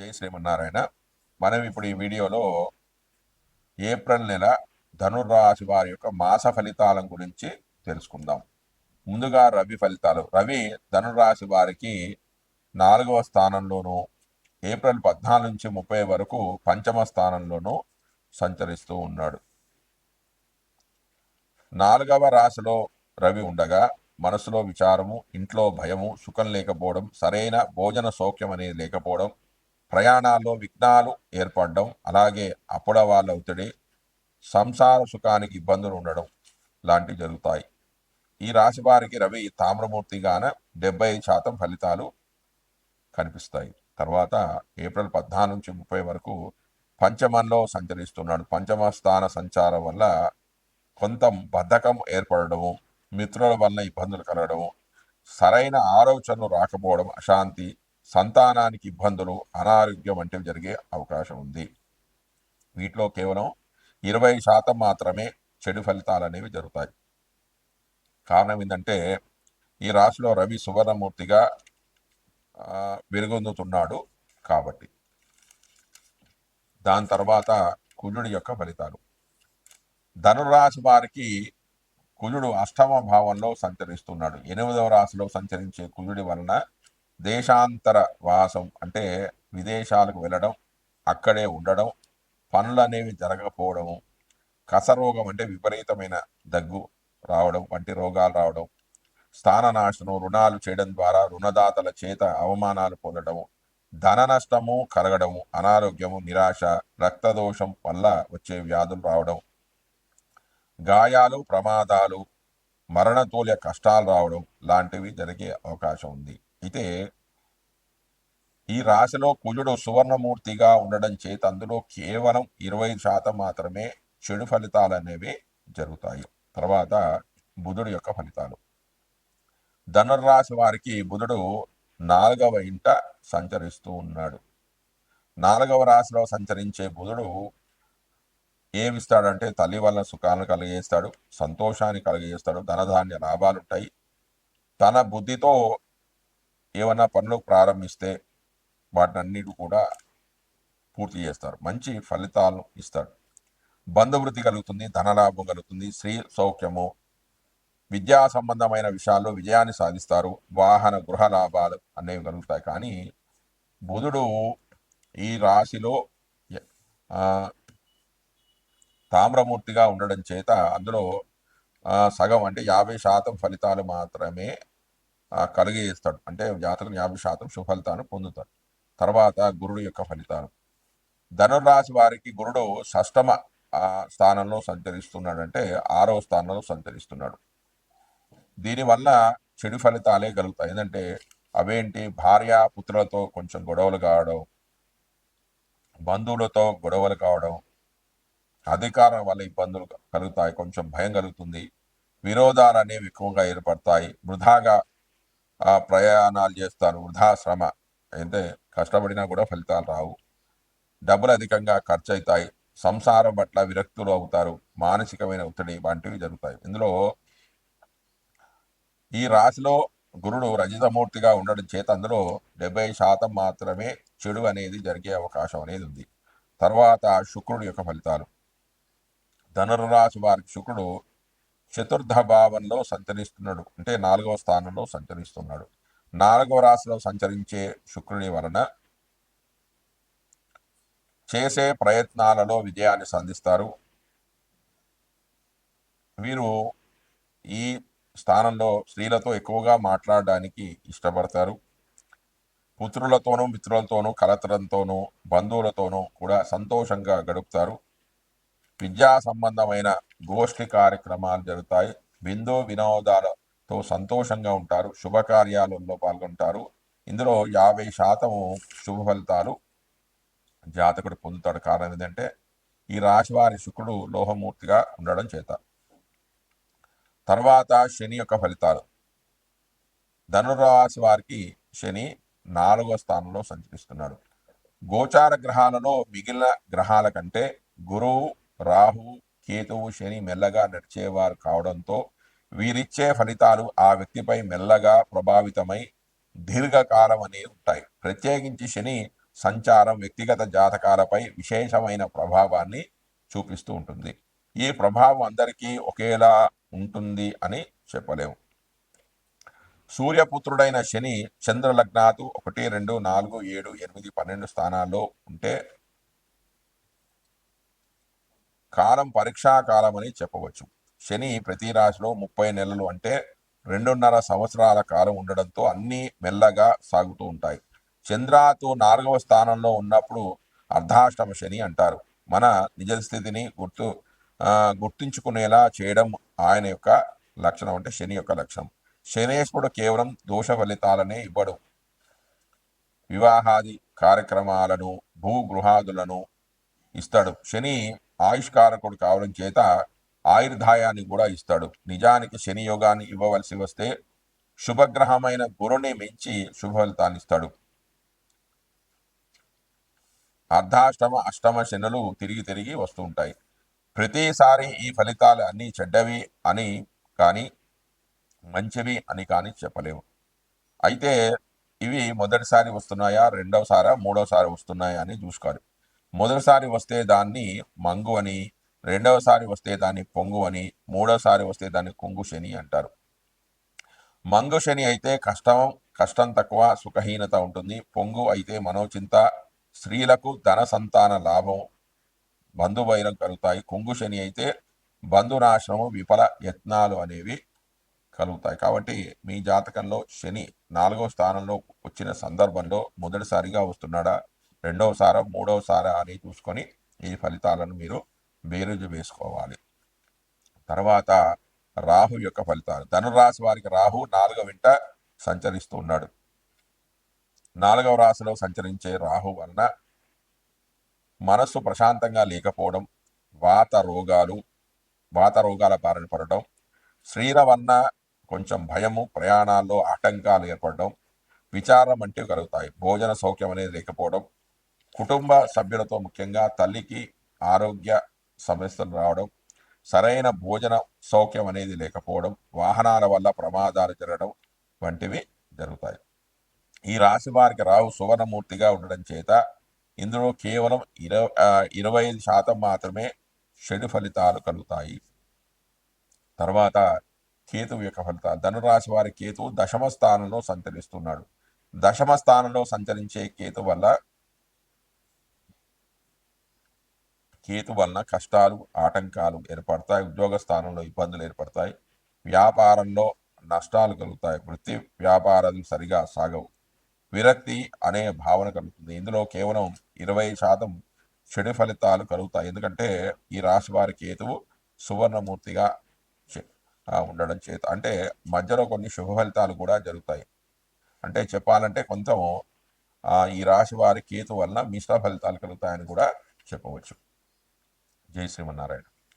జై శ్రీమన్నారాయణ మనం ఇప్పుడు ఈ వీడియోలో ఏప్రిల్ నెల ధనుర్రాశి వారి యొక్క మాస ఫలితాల గురించి తెలుసుకుందాం. ముందుగా రవి ఫలితాలు. రవి ధనుర్రాశి వారికి నాలుగవ స్థానంలోను ఏప్రిల్ పద్నాలుగు నుంచి ముప్పై వరకు పంచమ స్థానంలోనూ సంచరిస్తూ ఉన్నాడు. నాలుగవ రాశిలో రవి ఉండగా మనసులో విచారము ఇంట్లో భయము సుఖం లేకపోవడం సరైన భోజన సౌఖ్యం అనేది లేకపోవడం ప్రయాణాల్లో విఘ్నాలు ఏర్పడడం అలాగే అప్పుడ వాళ్ళ ఒత్తిడి సంసార సుఖానికి ఇబ్బందులు ఉండడం లాంటివి జరుగుతాయి. ఈ రాశి వారికి రవి తామ్రమూర్తిగాన డెబ్బై శాతం ఫలితాలు కనిపిస్తాయి. తర్వాత ఏప్రిల్ పద్నాలుగు నుంచి ముప్పై వరకు పంచమంలో సంచరిస్తున్నాడు. పంచమ స్థాన సంచారం వల్ల కొంత బద్ధకం ఏర్పడడము మిత్రుల వల్ల ఇబ్బందులు కలగడం సరైన ఆలోచనలు రాకపోవడం అశాంతి సంతానానికి ఇబ్బందులు అనారోగ్యం వంటివి జరిగే అవకాశం ఉంది. వీటిలో కేవలం ఇరవై శాతం మాత్రమే చెడు ఫలితాలు అనేవి జరుగుతాయి. కారణం ఏంటంటే ఈ రాశిలో రవి సువర్ణమూర్తిగా ఆ, వెలుగొందుతున్నాడు కాబట్టి. దాని తర్వాత కుజుడి యొక్క ఫలితాలు. ధనురాశి వారికి కుజుడు అష్టమ భావంలో సంచరిస్తున్నాడు. ఎనిమిదవ రాశిలో సంచరించే కుజుడి వలన దేశాంతర వాసం అంటే విదేశాలకు వెళ్ళడం అక్కడే ఉండడం పనులు అనేవి జరగకపోవడము కసరోగం అంటే విపరీతమైన దగ్గు రావడం వంటి రోగాలు రావడం స్థాన నాశనం రుణాలు చేయడం ద్వారా రుణదాతల చేత అవమానాలు పొందడము ధన నష్టము కలగడము అనారోగ్యము నిరాశ రక్తదోషం వల్ల వచ్చే వ్యాధులు రావడం గాయాలు ప్రమాదాలు మరణతూల్య కష్టాలు రావడం లాంటివి జరిగే అవకాశం ఉంది. అయితే ఈ రాశిలో కుజుడు సువర్ణమూర్తిగా ఉండడం చేత అందులో కేవలం ఇరవై శాతం మాత్రమే చెడు ఫలితాలు అనేవి జరుగుతాయి. తర్వాత బుధుడు యొక్క ఫలితాలు. ధనుర్రాశి వారికి బుధుడు నాలుగవ ఇంట సంచరిస్తూ ఉన్నాడు. నాలుగవ రాశిలో సంచరించే బుధుడు ఏమిస్తాడంటే తల్లి వల్ల సుఖాలను కలిగేస్తాడు సంతోషాన్ని కలిగజేస్తాడు ధనధాన్య లాభాలుంటాయి. తన బుద్ధితో ఏమైనా పనులు ప్రారంభిస్తే వాటినన్నిటి కూడా పూర్తి చేస్తారు. మంచి ఫలితాలు ఇస్తాడు. బంధువృద్ధి కలుగుతుంది ధనలాభం కలుగుతుంది స్త్రీ సౌఖ్యము విద్యా సంబంధమైన విషయాల్లో విజయాన్ని సాధిస్తారు. వాహన గృహ లాభాలు అనేవి కలుగుతాయి. కానీ బుధుడు ఈ రాశిలో తామ్రమూర్తిగా ఉండడం చేత అందులో సగం అంటే యాభై శాతం ఫలితాలు మాత్రమే కలిగజేస్తాడు అంటే జాతకం యాభై శాతం సుఫలితాన్ని పొందుతాడు. తర్వాత గురుడు యొక్క ఫలితాలు. ధనుర్రాశి వారికి గురుడు షష్టమ స్థానంలో సంచరిస్తున్నాడు అంటే ఆరో స్థానంలో సంచరిస్తున్నాడు. దీనివల్ల చెడు ఫలితాలే కలుగుతాయి. ఏంటంటే అవేంటి? భార్య పుత్రులతో కొంచెం గొడవలు కావడం బంధువులతో గొడవలు కావడం అధికారం వల్ల ఇబ్బందులు కలుగుతాయి. కొంచెం భయం కలుగుతుంది. విరోధాలు అనేవి ఎక్కువగా ఏర్పడతాయి. వృధాగా ఆ, ప్రయాణాలు చేస్తారు. వృధాశ్రమ. అయితే కష్టపడినా కూడా ఫలితాలు రావు. డబ్బులు అధికంగా ఖర్చు అవుతాయి సంసారం పట్ల విరక్తులు అవుతారు. మానసికమైన ఒత్తిడి వంటివి జరుగుతాయి. ఇందులో ఈ రాశిలో గురుడు రజితమూర్తిగా ఉండడం చేత అందులో డెబ్బై శాతం మాత్రమే చెడు అనేది జరిగే అవకాశం అనేది ఉంది. తర్వాత శుక్రుడు యొక్క ఫలితాలు. ధనుర్రాశి వారికి శుక్రుడు చతుర్థ భావంలో సంచరిస్తున్నాడు. అంటే నాలుగవ స్థానంలో సంచరిస్తున్నాడు. నాలుగవ రాశిలో సంచరించే శుక్రుని వలన చేసే ప్రయత్నాలలో విజయాన్ని సాధిస్తారు. వీరు ఈ స్థానంలో స్త్రీలతో ఎక్కువగా మాట్లాడడానికి ఇష్టపడతారు. పుత్రులతోనూ మిత్రులతోనూ కలతరంతోనూ బంధువులతోనూ కూడా సంతోషంగా గడుపుతారు. విద్యా సంబంధమైన గోష్ఠి కార్యక్రమాలు జరుగుతాయి. బిందు వినోదాలతో సంతోషంగా ఉంటారు. శుభకార్యాలలో పాల్గొంటారు. ఇందులో యాభై శాతము శుభ ఫలితాలు జాతకుడు పొందుతాడు. కారణం ఏంటంటే ఈ రాశి వారి శుక్రుడు లోహమూర్తిగా ఉండడం చేత. తర్వాత శని యొక్క ఫలితాలు. ధనురాశి వారికి శని నాలుగో స్థానంలో సంచరిస్తున్నాడు. గోచార గ్రహాలలో మిగిలిన గ్రహాల కంటే గురువు రాహు కేతువు శని మెల్లగా నడిచేవారు కావడంతో వీరిచ్చే ఫలితాలు ఆ వ్యక్తిపై మెల్లగా ప్రభావితమై దీర్ఘకాలం అనేవి ఉంటాయి. ప్రత్యేకించి శని సంచారం వ్యక్తిగత జాతకాలపై విశేషమైన ప్రభావాన్ని చూపిస్తూ ఉంటుంది. ఈ ప్రభావం అందరికీ ఒకేలా ఉంటుంది అని చెప్పలేము. సూర్యపుత్రుడైన శని చంద్రలగ్నాతు ఒకటి రెండు నాలుగు ఏడు ఎనిమిది పన్నెండు స్థానాల్లో ఉంటే కాలం పరీక్షాకాలం అని చెప్పవచ్చు. శని ప్రతి రాశిలో ముప్పై నెలలు అంటే రెండున్నర సంవత్సరాల కాలం ఉండడంతో అన్నీ మెల్లగా సాగుతూ ఉంటాయి. చంద్రతో నాలుగవ స్థానంలో ఉన్నప్పుడు అర్ధాష్టమ శని అంటారు. మన నిజ స్థితిని గుర్తు గుర్తించుకునేలా చేయడం ఆయన యొక్క లక్షణం అంటే శని యొక్క లక్షణం. శనేశ్వరుడు కేవలం దోష ఫలితాలనే ఇవ్వడు. వివాహాది కార్యక్రమాలను భూగృహాదులను ఇస్తాడు. శని ఆయుష్కారకుడు కావడం చేత ఆయుర్దాయాన్ని కూడా ఇస్తాడు. నిజానికి శని యోగాన్ని ఇవ్వవలసి వస్తే శుభగ్రహమైన గురుని మించి శుభ ఫలితాన్ని ఇస్తాడు. అర్ధాష్టమ అష్టమ శనులు తిరిగి తిరిగి వస్తూ ఉంటాయి. ప్రతిసారి ఈ ఫలితాలు అన్నీ చెడ్డవి అని కానీ మంచివి అని కానీ చెప్పలేము అయితే ఇవి మొదటిసారి వస్తున్నాయా రెండవసారా మూడవసారి వస్తున్నాయా అని చూసుకోవాలి. మొదటిసారి వస్తే దాన్ని మంగు అని రెండవసారి వస్తే దాన్ని పొంగు అని మూడవసారి వస్తే దాన్ని కొంగు శని అంటారు. మంగు శని అయితే కష్టం కష్టం తక్కువ సుఖహీనత ఉంటుంది. పొంగు అయితే మనోచింత స్త్రీలకు ధన సంతాన లాభం బంధువైరం కలుగుతాయి. కొంగు శని అయితే బంధునాశనము విఫల యత్నాలు అనేవి కలుగుతాయి. కాబట్టి మీ జాతకంలో శని నాలుగో స్థానంలో వచ్చిన సందర్భంలో మొదటిసారిగా వస్తున్నాడా? రెండవసారా మూడవసారా అని చూసుకొని ఈ ఫలితాలను మీరు బేరుజు వేసుకోవాలి. తర్వాత రాహు యొక్క ఫలితాలు. ధనురాశి వారికి రాహు నాలుగవ వింట సంచరిస్తూ ఉన్నాడు నాలుగవ రాశిలో సంచరించే రాహు వలన మనస్సు ప్రశాంతంగా లేకపోవడం వాత రోగాలు వాత రోగాల బారిన పడడం శరీరం వలన కొంచెం భయము ప్రయాణాల్లో ఆటంకాలు ఏర్పడడం విచారం అంటే కలుగుతాయి. భోజన సౌఖ్యం అనేది లేకపోవడం కుటుంబ సభ్యులతో ముఖ్యంగా తల్లికి ఆరోగ్య సమస్యలు రావడం సరైన భోజన సౌఖ్యం అనేది లేకపోవడం వాహనాల వల్ల ప్రమాదాలు జరగడం వంటివి జరుగుతాయి. ఈ రాశి వారికి రావు సువర్ణమూర్తిగా ఉండడం చేత ఇందులో కేవలం ఇరవై ఇరవై ఐదు శాతం మాత్రమే చెడు ఫలితాలు కలుగుతాయి. తర్వాత కేతువు యొక్క ఫలితాలు. ధనురాశి వారి కేతువు దశమ స్థానంలో సంచరిస్తున్నాడు. దశమ స్థానంలో సంచరించే కేతు వల్ల కేతు వలన కష్టాలు ఆటంకాలు ఏర్పడతాయి. ఉద్యోగ స్థానంలో ఇబ్బందులు ఏర్పడతాయి. వ్యాపారంలో నష్టాలు కలుగుతాయి. వృత్తి వ్యాపారాలు సరిగా సాగవు. విరక్తి అనే భావన కలుగుతుంది. ఇందులో కేవలం ఇరవై శాతం చెడు ఫలితాలు కలుగుతాయి. ఎందుకంటే ఈ రాశి వారి కేతువు సువర్ణమూర్తిగా చే- ఉండడం చేత అంటే మధ్యలో కొన్ని శుభ ఫలితాలు కూడా జరుగుతాయి. అంటే చెప్పాలంటే కొంచెం ఈ రాశి వారి కేతు వలన మిశ్ర ఫలితాలు కలుగుతాయని కూడా చెప్పవచ్చు. జై శ్రీమన్నారాయణ.